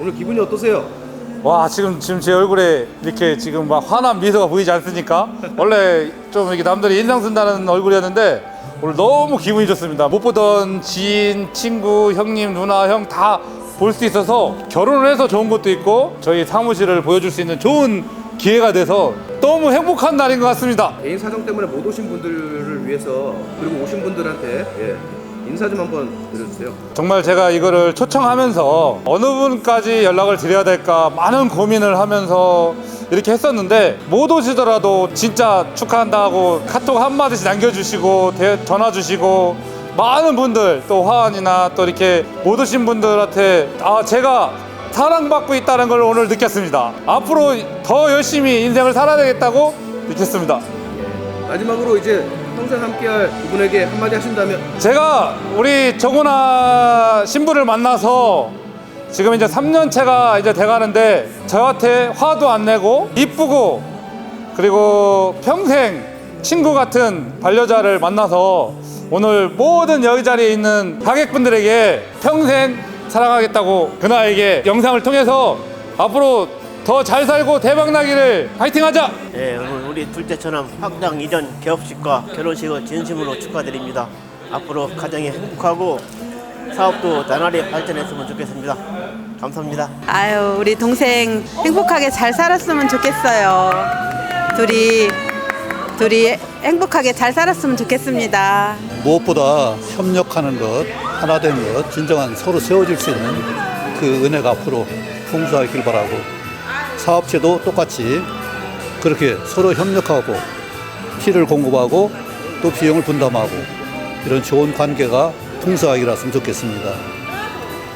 오늘 기분이 어떠세요? 와 지금 지금 제 얼굴에 이렇게 지금 막 환한 미소가 보이지 않습니까? 원래 좀 이렇게 남들이 인상 쓴다는 얼굴이었는데 오늘 너무 기분이 좋습니다. 못 보던 지인, 친구, 형님, 누나, 형 다 볼 수 있어서 결혼을 해서 좋은 것도 있고 저희 사무실을 보여줄 수 있는 좋은 기회가 돼서 너무 행복한 날인 것 같습니다. 개인 사정 때문에 못 오신 분들을 위해서 그리고 오신 분들한테 예, 인사 좀 한번 드려주세요. 정말 제가 이거를 초청하면서 어느 분까지 연락을 드려야 될까 많은 고민을 하면서 이렇게 했었는데 못 오시더라도 진짜 축하한다고 카톡 한마디씩 남겨주시고 대- 전화 주시고 많은 분들 또 화환이나 또 이렇게 못 오신 분들한테 아 제가 사랑받고 있다는 걸 오늘 느꼈습니다 앞으로 더 열심히 인생을 살아야 되겠다고 느꼈습니다 마지막으로 이제 평생 함께할 두 분에게 한마디 하신다면? 제가 우리 정훈아 신부를 만나서 지금 이제 3년 차가 이제 돼가는데 저한테 화도 안 내고 이쁘고 그리고 평생 친구 같은 반려자를 만나서 오늘 모든 여기 자리에 있는 하객분들에게 평생 사랑하겠다고 그나에게 영상을 통해서 앞으로 더 잘 살고 대박 나기를 파이팅 하자. 네, 오늘 우리 둘째 처남 확장 이전 개업식과 결혼식을 진심으로 축하드립니다. 앞으로 가정이 행복하고 사업도 나날이 발전했으면 좋겠습니다. 감사합니다. 아유, 우리 동생 행복하게 잘 살았으면 좋겠어요. 둘이 둘이 행복하게 잘 살았으면 좋겠습니다. 무엇보다 협력하는 것, 하나 되는 것, 진정한 서로 세워질 수 있는 그 은혜가 앞으로 풍성하길 바라고 사업체도 똑같이 그렇게 서로 협력하고 피를 공급하고 또 비용을 분담하고 이런 좋은 관계가 풍성하길 했으면 좋겠습니다.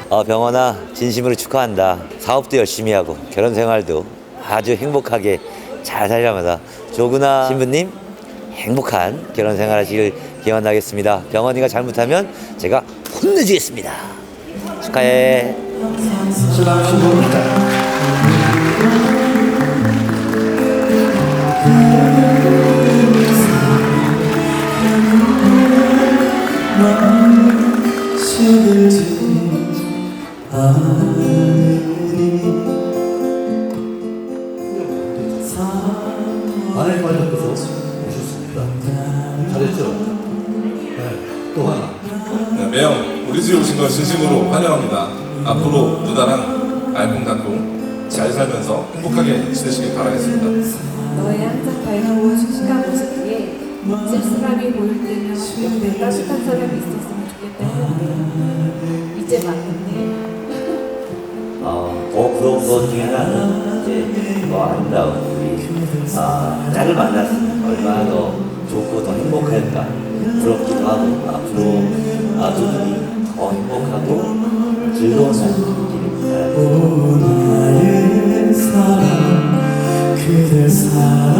어, 병원아 진심으로 축하한다. 사업도 열심히 하고 결혼 생활도 아주 행복하게 잘 살려면서 조구나 신부님 행복한 결혼 생활 하시길 기원하겠습니다. 병원이가 잘못하면 제가 혼내주겠습니다. 축하해. 하나님께서 오셨습니다. 잘했죠? 네, 또 하나. 네, 매형 우리 집에 오신 걸 진심으로 환영합니다. 앞으로 누나랑 알콩달콩 잘 살면서 행복하게 지내시길 바라겠습니다. 너의 항상 밝고 씩씩한 모습 뒤에 씁쓸함이 보일 때면 옆에 따뜻한 사람이 있었으면 좋겠다 했는데 이제 맞는데 어, 더 부러운 것 중에 하나는 이제 더 아름다운 우리 아, 짝을 만났으면 얼마나 더 좋고 더 행복할까 부럽기도 하고 앞으로 아, 두 분이 더 행복하고 즐거운 삶을 누리길 바랍니다. 그댈 사랑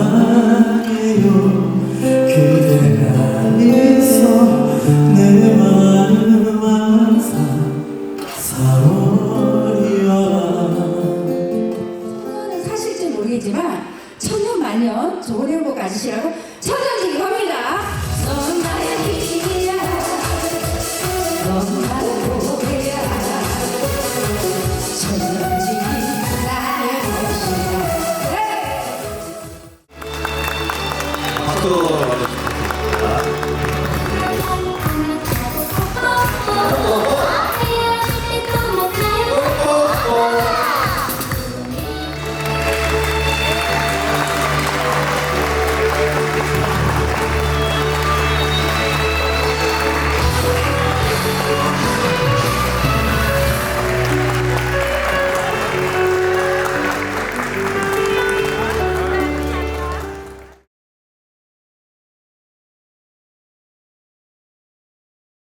좋은